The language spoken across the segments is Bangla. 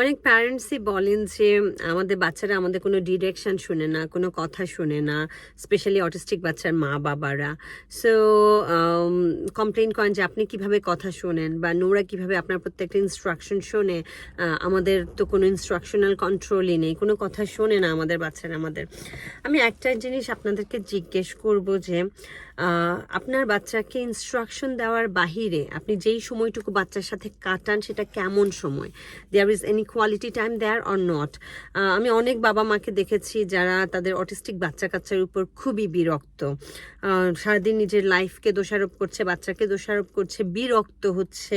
অনেক প্যারেন্টসই বলেন যে, আমাদের বাচ্চারা আমাদের কোনো ডিরেকশন শুনে না, কোনো কথা শুনে না স্পেশালি অটিস্টিক বাচ্চার মা বাবারা। সো কমপ্লেন করেন যে, আপনি কীভাবে কথা শোনেন বা নোরা কীভাবে আপনার প্রত্যেকটা ইনস্ট্রাকশন শোনে? আমাদের তো কোনো ইনস্ট্রাকশনাল কন্ট্রোলই নেই, কোনো কথা শোনে না আমাদের বাচ্চারা আমাদের। আমি একটা জিনিস আপনাদেরকে জিজ্ঞেস করব যে আপনার বাচ্চাকে ইনস্ট্রাকশন দেওয়ার বাহিরে আপনি যেই সময়টুকু বাচ্চার সাথে কাটান সেটা কেমন সময়? There is any quality time there or not আমি অনেক বাবা মাকে দেখেছি যারা তাদের অটিস্টিক বাচ্চা কাচ্চার উপর খুবই বিরক্ত। সারাদিন নিজের লাইফকে দোষারোপ করছে, বাচ্চাকে দোষারোপ করছে, বিরক্ত হচ্ছে,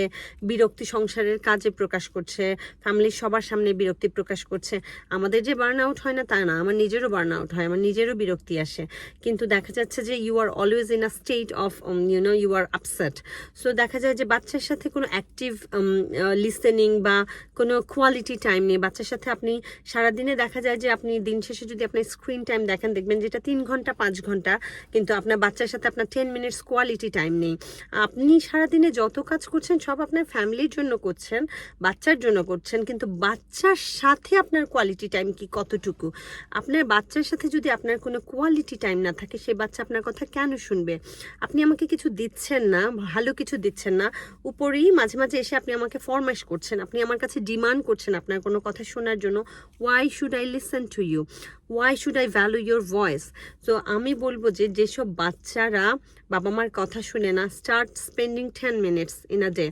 বিরক্তি সংসারের কাজে প্রকাশ করছে ফ্যামিলির সবার সামনে বিরক্তি প্রকাশ করছে। আমাদের যে বার্ন আউট হয় না তা না, আমার নিজেরও বার্ন আউট হয়, আমার নিজেরও বিরক্তি আসে। কিন্তু দেখা যাচ্ছে যে you are always in a state of you know you are upset so দেখা যায় যে বাচ্চার সাথে কোনো অ্যাক্টিভ লিসেনিং বা কোনো কোয়ালিটি টাইম নেই। বাচ্চার সাথে আপনি সারাদিনে দেখা যায় যে আপনি দিন শেষে যদি আপনি স্ক্রিন টাইম দেখেন, দেখবেন যেটা তিন ঘণ্টা, পাঁচ ঘণ্টা, কিন্তু আপনার বাচ্চার সাথে আপনার টেন মিনিটস কোয়ালিটি টাইম নেই। আপনি সারাদিনে যত কাজ করছেন, সব আপনার ফ্যামিলির জন্য করছেন, বাচ্চার জন্য করছেন, কিন্তু বাচ্চার সাথে আপনার কোয়ালিটি টাইম কি কতটুকু? আপনার বাচ্চার সাথে যদি আপনার কোনো কোয়ালিটি টাইম না থাকে সে বাচ্চা আপনার কথা কেন শুনবে। আপনি আমাকে কিছু দিচ্ছেন না, ভালো কিছু দিচ্ছেন না। উপরেই মাঝে মাঝে এসে আপনি আমাকে ফরমাইশ করছেন। আপনি আমার কাছে ডিমান্ড করছেন আপনার কোনো কথা শোনার জন্য। Why should I listen to you why should I value your voice তো আমি বলব যে যেসব বাচ্চারা বাবা মার কথা শুনে না start spending ten minutes in a day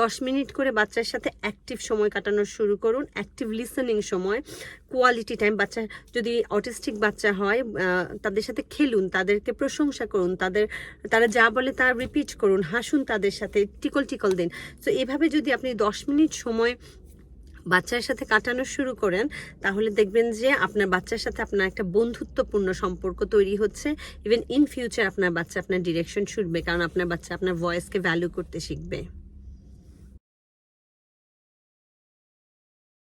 দশ মিনিট করে বাচ্চার সাথে অ্যাক্টিভ সময় কাটানো শুরু করুন অ্যাক্টিভ লিসেনিং সময় কোয়ালিটি টাইম বাচ্চা যদি অটিস্টিক বাচ্চা হয় তাদের সাথে খেলুন, তাদেরকে প্রশংসা করুন, তাদের, তারা যা বলে তা রিপিট করুন, হাসুন তাদের সাথে টিকল টিকল দিন। তো এভাবে যদি আপনি দশ মিনিট সময় বাচ্চার সাথে কাটানো শুরু করেন, তাহলে দেখবেন যে আপনার বাচ্চার সাথে আপনার একটা বন্ধুত্বপূর্ণ সম্পর্ক তৈরি হচ্ছে। ইভেন ইন ফিউচার আপনার বাচ্চা আপনার ডিরেকশন শুনবে, কারণ আপনার বাচ্চা আপনার ভয়েসকে ভ্যালু করতে শিখবে।